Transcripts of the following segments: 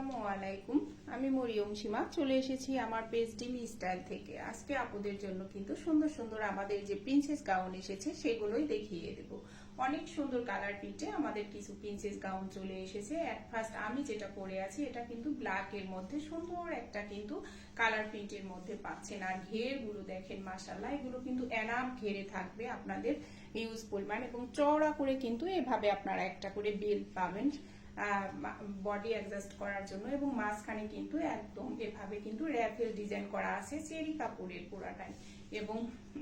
আসসালামু আলাইকুম। আমি মরিয়ম সীমা। চলে এসেছি আমার পেজ ডিমি স্টাইল থেকে। আজকে আপুদের জন্য কিন্তু সুন্দর সুন্দর আমাদের যে প্রিন্সেস গাউন এসেছে, সেগুলোই দেখিয়ে দেব। অনেক সুন্দর কালার প্রিন্টে আমাদের কিছু প্রিন্সেস গাউন চলে এসেছে। অ্যাট ফার্স্ট আমি যেটা পরে আছি, এটা কিন্তু ব্ল্যাক এর মধ্যে সুন্দর একটা কিন্তু কালার প্রিন্টের মধ্যে পাচ্ছেন। আর ঘেরগুলো দেখেন মাসাল্লাহ এগুলো কিন্তু এনাম ঘেরে থাকবে আপনাদের ইউজ পরিমাণ। এবং চওড়া করে কিন্তু এভাবে আপনারা একটা করে বেল্ট পাবেন। বডি অ্যাডজাস্ট করার জন্য এবং মাঝখানে কিন্তু একদম এভাবে কিন্তু র্যাফেল ডিজাইন করা আছে, চেরি কাপড়ের পুরাটাই। এবং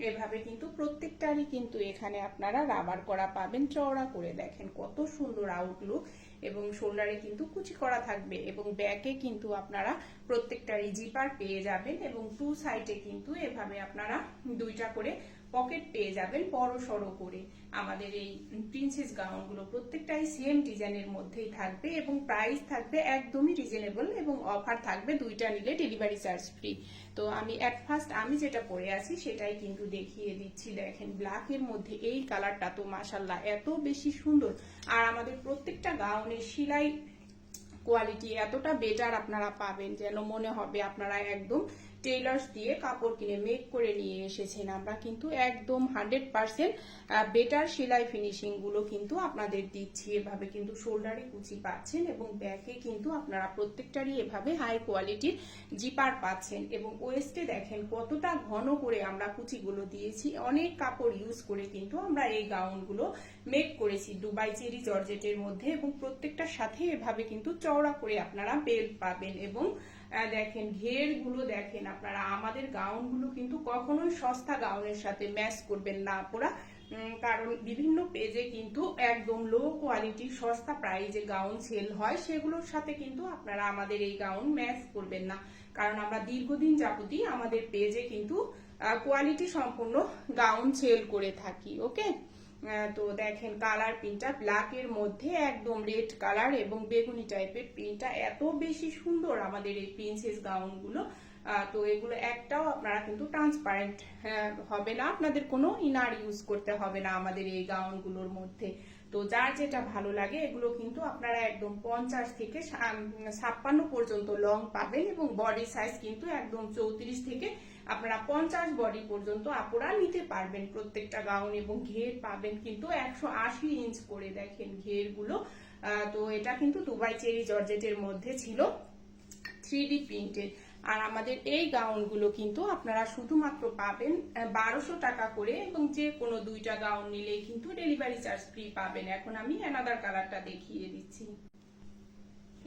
এভাবে কিন্তু প্রত্যেকটারই কিন্তু এখানে আপনারা রাবার করা পাবেন, চওড়া করে দেখেন কত সুন্দর আউটলুক এবং শোল্ডারে কিন্তু কুচি করা থাকবে এবং ব্যাকে কিন্তু আপনারা প্রত্যেকটারই জিপার পেয়ে যাবেন এবং টু সাইডে কিন্তু এভাবে আপনারা দুইটা করে পকেট পেয়ে যাবেন বড় সড়ো করে। আমাদের এই প্রিন্সেস গাউনগুলো প্রত্যেকটাই সেম ডিজাইনের মধ্যেই থাকবে এবং প্রাইস থাকবে একদমই রিজনেবল এবং অফার থাকবে দুইটা নিলে ডেলিভারি চার্জ ফ্রি তো আমি অ্যাট ফার্স্ট আমি যেটা পরে আছি সেটাই কিন্তু দেখিয়ে দিচ্ছি। দেখেন ব্ল্যাকের মধ্যে এই কালারটা তো মাসাল্লাহ এত বেশি সুন্দর। আর আমাদের প্রত্যেকটা গাউনের সেলাই কোয়ালিটি এতটা বেটার আপনারা পাবেন যেন মনে হবে। আপনারা একদম টেলার্স দিয়ে কাপড় কিনে মেক করে নিয়ে এসেছেন। আমরা কিন্তু একদম হান্ড্রেড পার্সেন্ট বেটার সেলাই ফিনিশিংগুলো কিন্তু আপনাদের দিচ্ছি। এভাবে কিন্তু শোল্ডারে কুচি পাচ্ছেন এবং ব্যাকে কিন্তু আপনারা প্রত্যেকটারই এভাবে হাই কোয়ালিটির জিপার পাচ্ছেন এবং ওয়েস্টে দেখেন কতটা ঘন করে আমরা কুচিগুলো দিয়েছি। অনেক কাপড় ইউজ করে কিন্তু আমরা এই গাউনগুলো মেক করেছি দুবাই চেরি জর্জেটের মধ্যে এবং প্রত্যেকটার সাথে এভাবে কিন্তু চওড়া করে আপনারা বেল্ট পাবেন এবং দেখেন ঘেরগুলো দেখেন আপনারা, আমাদের গাউনগুলো কিন্তু কখনোই সস্তা গাউনের সাথে ম্যাচ করবেন না আপনারা। কারণ বিভিন্ন পেজে কিন্তু একদম লো কোয়ালিটি সস্তা প্রাইজে গাউন সেল হয়, সেগুলোর সাথে কিন্তু আপনারা আমাদের এই গাউন ম্যাচ করবেন না। কারণ আমরা দীর্ঘদিন যাবতই আমাদের পেজে কিন্তু কোয়ালিটি সম্পূর্ণ গাউন সেল করে থাকি ওকে তো দেখেন কালার প্রিন্টটা ব্ল্যাক এর মধ্যে একদম রেড কালার এবং বেগুনি টাইপের প্রিন্টটা এত বেশি সুন্দর আমাদের এই প্রিন্সেস গাউনগুলো। তো এগুলো একটাও আপনারা কিন্তু ট্রান্সপারেন্ট হবে না। আপনাদের কোনো ইনার ইউজ করতে হবে না আমাদের এই গাউনগুলোর মধ্যে। তো যার যেটা ভালো লাগে, এগুলো কিন্তু আপনারা একদম পঞ্চাশ থেকে ছাপ্পান্ন পর্যন্ত লং পাবেন এবং বডি সাইজ কিন্তু একদম চৌত্রিশ থেকে আপনারা পঞ্চাশ বডি পর্যন্ত আপনারা নিতে পারবেন প্রত্যেকটা গাউন এবং ঘের পাবেন কিন্তু একশো আশি ইঞ্চ করে দেখেন ঘেরগুলো। তো এটা কিন্তু দুবাই চেরি জর্জেটের মধ্যে ছিল থ্রি ডি প্রিন্টেড আর আমাদের এই গাউনগুলো কিন্তু আপনারা শুধুমাত্র পাবেন বারোশো টাকা করে এবং যে কোনো দুইটা গাউন নিলেই কিন্তু ডেলিভারি চার্জ ফ্রি পাবেন। এখন আমি অ্যানাদার কালারটা দেখিয়ে দিচ্ছি।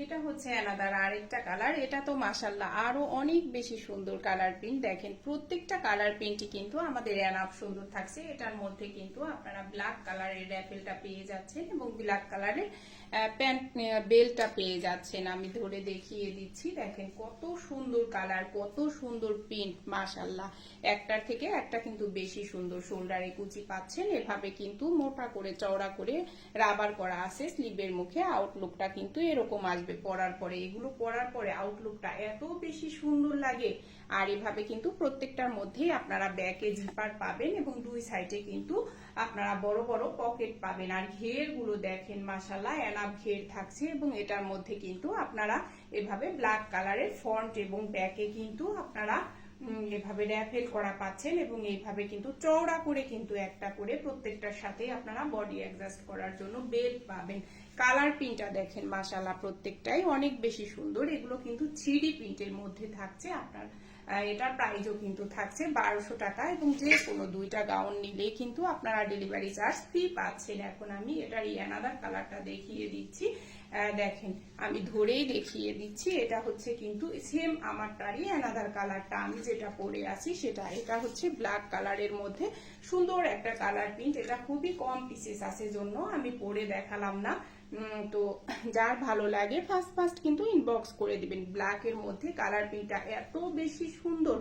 এটা হচ্ছে অ্যানাদার আরেকটা কালার এটা তো মাসাল্লাহ আরও অনেক বেশি সুন্দর কালার প্রিন্ট দেখেন, প্রত্যেকটা কালার প্রিন্টই কিন্তু আমাদের অ্যানাপ সুন্দর থাকছে। এটার মধ্যে কিন্তু আপনারা ব্ল্যাক কালারের র্যাফেলটা পেয়ে যাচ্ছেন এবং ব্ল্যাক কালারের প্যান্ট বেলটা পেয়ে যাচ্ছেন। আমি ধরে দেখিয়ে দিচ্ছি, দেখেন কত সুন্দর কালার কত সুন্দর প্রিন্ট মাসাল্লাহ একটার থেকে একটা কিন্তু বেশি সুন্দর শোল্ডারে কুচি পাচ্ছেন। এভাবে কিন্তু মোটা করে, চওড়া করে রাবার করা আছে। স্লিভের মুখে আউটলুকটা কিন্তু এরকম আসবে। পরার পরে। এগুলো পরার পরে আউটলুকটা এত বেশি সুন্দর লাগে। আর এভাবে কিন্তু প্রত্যেকটার মধ্যেই আপনারা ব্যাকে জিপার পাবেন এবং দুই সাইডে কিন্তু আপনারা বড় বড় পকেট পাবেন। আর ঘেরগুলো দেখেন মাসাল্লাহ এনাফ ঘের থাকছে এবং এটার মধ্যে কিন্তু আপনারা এভাবে ব্ল্যাক কালারের ফ্রন্ট এবং ব্যাকে কিন্তু আপনারা এভাবে র্যাফেল করা পাচ্ছেন এবং এইভাবে কিন্তু চওড়া করে কিন্তু একটা করে প্রত্যেকটার সাথে আপনারা বডি অ্যাডজাস্ট করার জন্য বেল্ট পাবেন। কালার প্রিন্টটা দেখেন মাসাল্লাহ প্রত্যেকটাই অনেক বেশি সুন্দর। এগুলো কিন্তু থ্রি প্রিন্টের মধ্যে থাকছে। আপনার এটার প্রাইসও কিন্তু থাকছে বারোশো টাকা এবং যে কোনো দুইটা গাউন নিলে কিন্তু আপনারা ডেলিভারি চার্জ ফ্রি পাচ্ছেন। এখন আমি এটার ইয়ানাদার কালারটা দেখিয়ে দিচ্ছি। দেখেন, আমি ধরেই দেখিয়ে দিচ্ছি। এটা হচ্ছে কিন্তু সেম আমারটারই অ্যানাদার কালারটা। আমি যেটা পরে আছি সেটা, এটা হচ্ছে ব্ল্যাক কালারের মধ্যে। সুন্দর একটা কালার প্রিন্ট। এটা খুবই কম পিসেস আছে জন্য আমি পরে দেখালাম না। তো যার ভালো লাগে ফার্স্ট ফার্স্ট কিন্তু ইনবক্স করে দিবেন। ব্ল্যাকের মধ্যে কালার প্রিন্টটা এত বেশি সুন্দর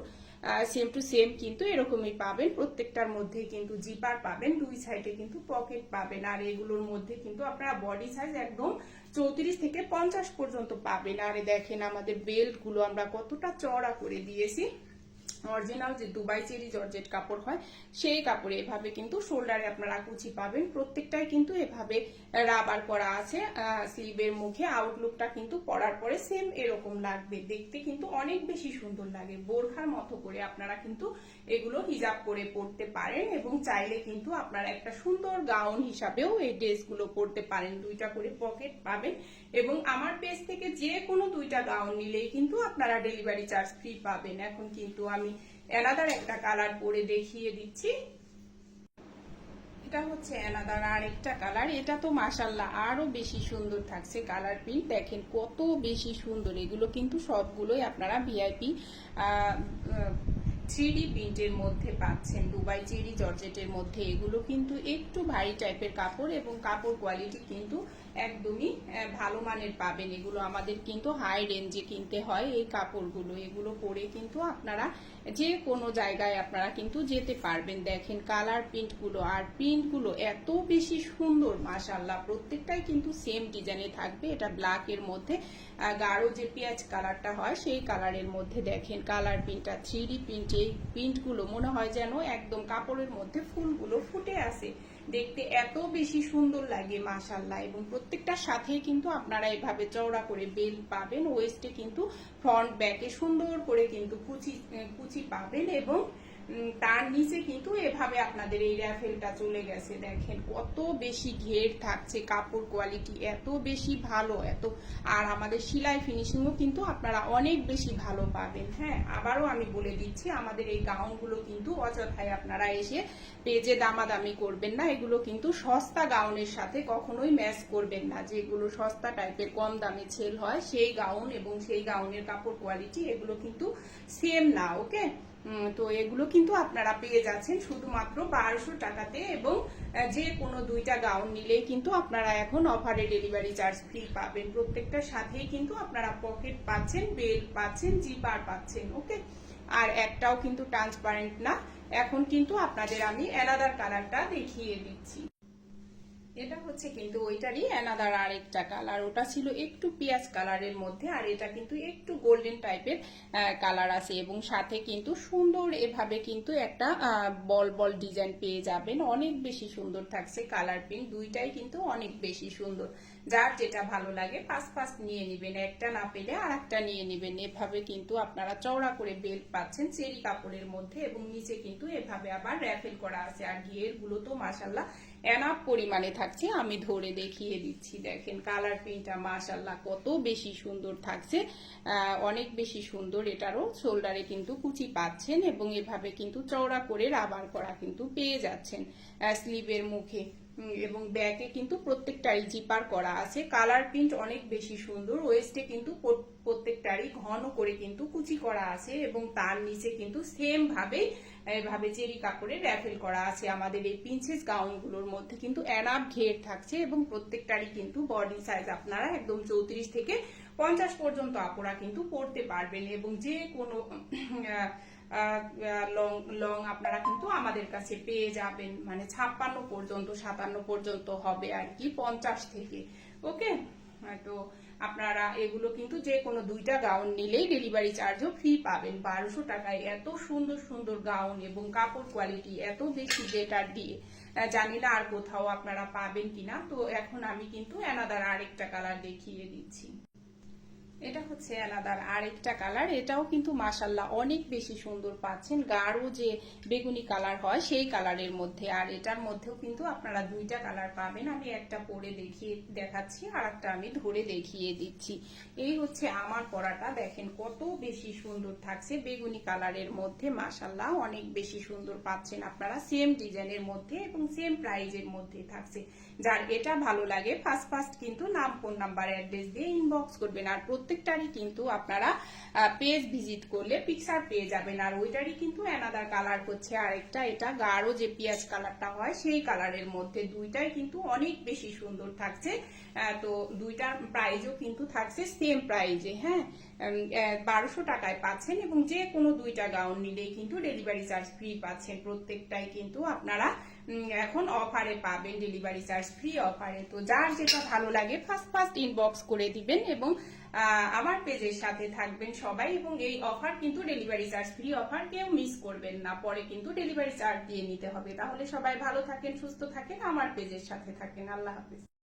সেম টু সেম কিন্তু এরকমই পাবেন। প্রত্যেকটার মধ্যে কিন্তু জিপার পাবেন, দুই সাইডে কিন্তু পকেট পাবেন। আর এগুলোর মধ্যে কিন্তু আপনারা বডি সাইজ একদম চৌত্রিশ থেকে পঞ্চাশ পর্যন্ত পাবেন। আর দেখেন আমাদের বেল্টগুলো আমরা কতটা চড়া করে দিয়েছি। অরিজিনাল যে দুবাই চেরি জর্জেট কাপড় হয়, সেই কাপড়ে এভাবে কিন্তু শোল্ডারে আপনারা কুচি পাবেন। প্রত্যেকটাই কিন্তু এভাবে রাবার করা আছে স্লিভের মুখে। আউটলুকটা কিন্তু পরার পরে সেম এরকম লাগবে। দেখতে কিন্তু অনেক বেশি সুন্দর লাগে। বোরখার মতো করে আপনারা কিন্তু এগুলো হিজাব করে পরতে পারেন এবং চাইলে কিন্তু আপনারা একটা সুন্দর গাউন হিসাবেও এই ড্রেসগুলো পরতে পারেন। দুইটা করে পকেট পাবেন এবং আমার পেজ থেকে যে কোনো দুইটা গাউন নিলেই কিন্তু আপনারা ডেলিভারি চার্জ ফ্রি পাবেন। এখন কিন্তু আমি এনাদার একটা কালার পরে দেখিয়ে দিচ্ছি। এটা হচ্ছে এনাদার আরেকটা কালার এটা তো মাসাল্লাহ আরও বেশি সুন্দর থাকছে কালার প্রিন্ট দেখেন কত বেশি সুন্দর। এগুলো কিন্তু সবগুলোই আপনারা ভিআইপি থ্রিডি প্রিন্টের মধ্যে পাচ্ছেন। দুবাই, চেরি, জর্জেটের মধ্যে। এগুলো কিন্তু একটু ভারী টাইপের কাপড় এবং কাপড় কোয়ালিটি কিন্তু একদমই ভালো মানের পাবেন। এগুলো আমাদের কিন্তু হাই রেঞ্জে কিনতে হয় এই কাপড়গুলো। এগুলো পরে কিন্তু আপনারা যে কোনো জায়গায় আপনারা কিন্তু যেতে পারবেন। দেখেন কালার প্রিন্টগুলো আর প্রিন্টগুলো এত বেশি সুন্দর মাশাল্লাহ প্রত্যেকটাই কিন্তু সেম ডিজাইনে থাকবে। এটা ব্ল্যাকের মধ্যে। গাঢ় যে পেঁয়াজ কালারটা হয়, সেই কালারের মধ্যে দেখেন কালার প্রিন্টটা থ্রি প্রিন্ট এই প্রিন্টগুলো মনে হয় যেন একদম কাপড়ের মধ্যে ফুলগুলো ফুটে আসে দেখতে এত বেশি সুন্দর লাগে মাসাল্লাহ এবং প্রত্যেকটার সাথেই কিন্তু আপনারা এভাবে চওড়া করে বেল পাবেন ওয়েস্টে কিন্তু ফ্রন্ট ব্যাকে সুন্দর করে কিন্তু কুচি কুচি পাবেন এবং তার নিচে কিন্তু এভাবে আপনাদের এই র্যাফেলটা চলে গেছে। দেখেন কত বেশি ঘের থাকছে, কাপড় কোয়ালিটি এত বেশি ভালো, এত, আর আমাদের সেলাই ফিনিশিংও কিন্তু আপনারা অনেক বেশি ভালো পাবেন। হ্যাঁ আবারও আমি বলে দিচ্ছি, আমাদের এই গাউনগুলো কিন্তু অযথায় আপনারা এসে পেজে দামাদামি করবেন না। এগুলো কিন্তু সস্তা গাউনের সাথে কখনোই ম্যাচ করবেন না। যেগুলো সস্তা টাইপের কম দামে সেল হয়, সেই গাউন এবং সেই গাউনের কাপড় কোয়ালিটি এগুলো কিন্তু সেম না ওকে তো এগুলো কিন্তু আপনারা পেয়ে যাচ্ছেন শুধুমাত্র বারোশো টাকাতে এবং যে কোনো দুইটা গাউন নিলেই কিন্তু আপনারা এখন অফারে ডেলিভারি চার্জ ফ্রি পাবেন। প্রত্যেকটার সাথেই কিন্তু আপনারা পকেট পাচ্ছেন বেল পাচ্ছেন জিপার পাচ্ছেন ওকে আর একটাও কিন্তু ট্রান্সপারেন্ট না। এখন কিন্তু আপনাদের আমি অ্যানাদার কালারটা দেখিয়ে দিচ্ছি। এটা হচ্ছে কিন্তু ওইটারই অ্যানাদার আরেকটা কালার ওটা ছিল একটু পেঁয়াজ কালারের মধ্যে, আর এটা কিন্তু একটু গোল্ডেন টাইপের কালার আছে। এবং সাথে কিন্তু সুন্দর এভাবে কিন্তু একটা বল বল ডিজাইন পেয়ে যাবেন। অনেক বেশি সুন্দর থাকছে কালার প্রিন্ট দুইটাই কিন্তু অনেক বেশি সুন্দর। যার যেটা ভালো লাগে পাঁচ পাঁচ নিয়ে নেবেন। একটা না পেলে আর একটা নিয়ে নেবেন। এভাবে কিন্তু আপনারা চওড়া করে বেল্ট পাচ্ছেন চেরি কাপড়ের মধ্যে। এবং নিচে কিন্তু এভাবে আবার র্যাফেল করা আছে। আর ঘিয়েরগুলো তো মাসাল্লাহ এনাফ পরিমাণে থাকছে, আমি ধরে দেখিয়ে দিচ্ছি। দেখেন কালার প্রিন্টটা মাশাল্লাহ কত বেশি সুন্দর থাকছে। অনেক বেশি সুন্দর এটারও শোল্ডারে কিন্তু কুচি পাচ্ছেন এবং এভাবে কিন্তু চওড়া করে রাবার করা কিন্তু পেয়ে যাচ্ছেন স্লিভের মুখে। এবং ব্যাকে কিন্তু প্রত্যেকটারই জিপার করা আছে। কালার প্রিন্ট অনেক বেশি সুন্দর ওয়েস্টে কিন্তু প্রত্যেকটারই ঘন করে কিন্তু কুচি করা আছে এবং তার নিচে কিন্তু সেম ভাবে এভাবে চেরি কাপড়ে র্যাফেল করা আছে। আমাদের এই প্রিন্সেস গাউনগুলোর মধ্যে কিন্তু অ্যানাপ ঘের থাকছে এবং প্রত্যেকটারই কিন্তু বডি সাইজ আপনারা একদম চৌত্রিশ থেকে পঞ্চাশ পর্যন্ত আপনারা কিন্তু পরতে পারবেন এবং যে কোনো লং লং আপনারা কিন্তু আমাদের কাছে পেয়ে যাবেন। মানে ছাপ্পান্ন পর্যন্ত, সাতান্ন পর্যন্ত হবে আর কি, পঞ্চাশ থেকে। ওকে? তো আপনারা এগুলো কিন্তু যে কোনো দুইটা গাউন নিলেই ডেলিভারি চার্জও ফ্রি পাবেন। বারোশো টাকায় এত সুন্দর সুন্দর গাউন এবং কাপড় কোয়ালিটি এত বেশি বেটার দিয়ে জানি না আর কোথাও আপনারা পাবেন কিনা। তো এখন আমি কিন্তু এনাদার আরেকটা কালার দেখিয়ে দিচ্ছি। এটা হচ্ছে আলাদার আরেকটা কালার। এটাও কিন্তু মাসাল্লাহ অনেক বেশি সুন্দর পাচ্ছেন। গাঢ় যে বেগুনি কালার হয়, সেই কালারের মধ্যে। আর এটার মধ্যেও কিন্তু আপনারা দুইটা কালার পাবেন। আমি একটা পরে দেখিয়ে, দেখাচ্ছি আর একটা আমি ধরে দেখিয়ে দিচ্ছি। এই হচ্ছে আমার পরাটা। দেখেন কত বেশি সুন্দর থাকছে বেগুনি কালারের মধ্যে। মাসাল্লাহ অনেক বেশি সুন্দর পাচ্ছেন আপনারা। সেম ডিজাইনের মধ্যে এবং সেম প্রাইজের মধ্যে থাকছে। যার এটা ভালো লাগে ফার্স্ট ফার্স্ট কিন্তু নাম ফোন নাম্বার অ্যাড্রেস দিয়ে ইনবক্স করবেন। আর প্রত্যেকটারই কিন্তু আপনারা পেজ ভিজিট করলে পিকচার পেয়ে যাবেন। আর ওইটারই কিন্তু অ্যানাদার কালার হচ্ছে আরেকটা, এটা গাঢ় যে পেঁয়াজ কালারটা হয়, সেই কালারের মধ্যে দুইটাই কিন্তু অনেক বেশি সুন্দর থাকছে। তো দুইটার প্রাইজও কিন্তু থাকছে সেম প্রাইজে হ্যাঁ? বারোশো টাকায় পাচ্ছেন এবং যে কোনো দুইটা গাউন নিলেই কিন্তু ডেলিভারি চার্জ ফ্রি পাচ্ছেন। প্রত্যেকটাই কিন্তু আপনারা এখন অফারে পাবেন ডেলিভারি চার্জ ফ্রি অফারে। তো যার যেটা ভালো লাগে ফার্স্ট ফার্স্ট ইনবক্স করে দিবেন এবং আমার পেজের সাথে থাকবেন সবাই এবং এই অফার কিন্তু ডেলিভারি চার্জ ফ্রি অফার, কেউ মিস করবেন না। পরে কিন্তু ডেলিভারি চার্জ দিয়ে নিতে হবে। তাহলে সবাই ভালো থাকেন, সুস্থ থাকেন, আমার পেজের সাথে থাকেন। আল্লাহ হাফিজ।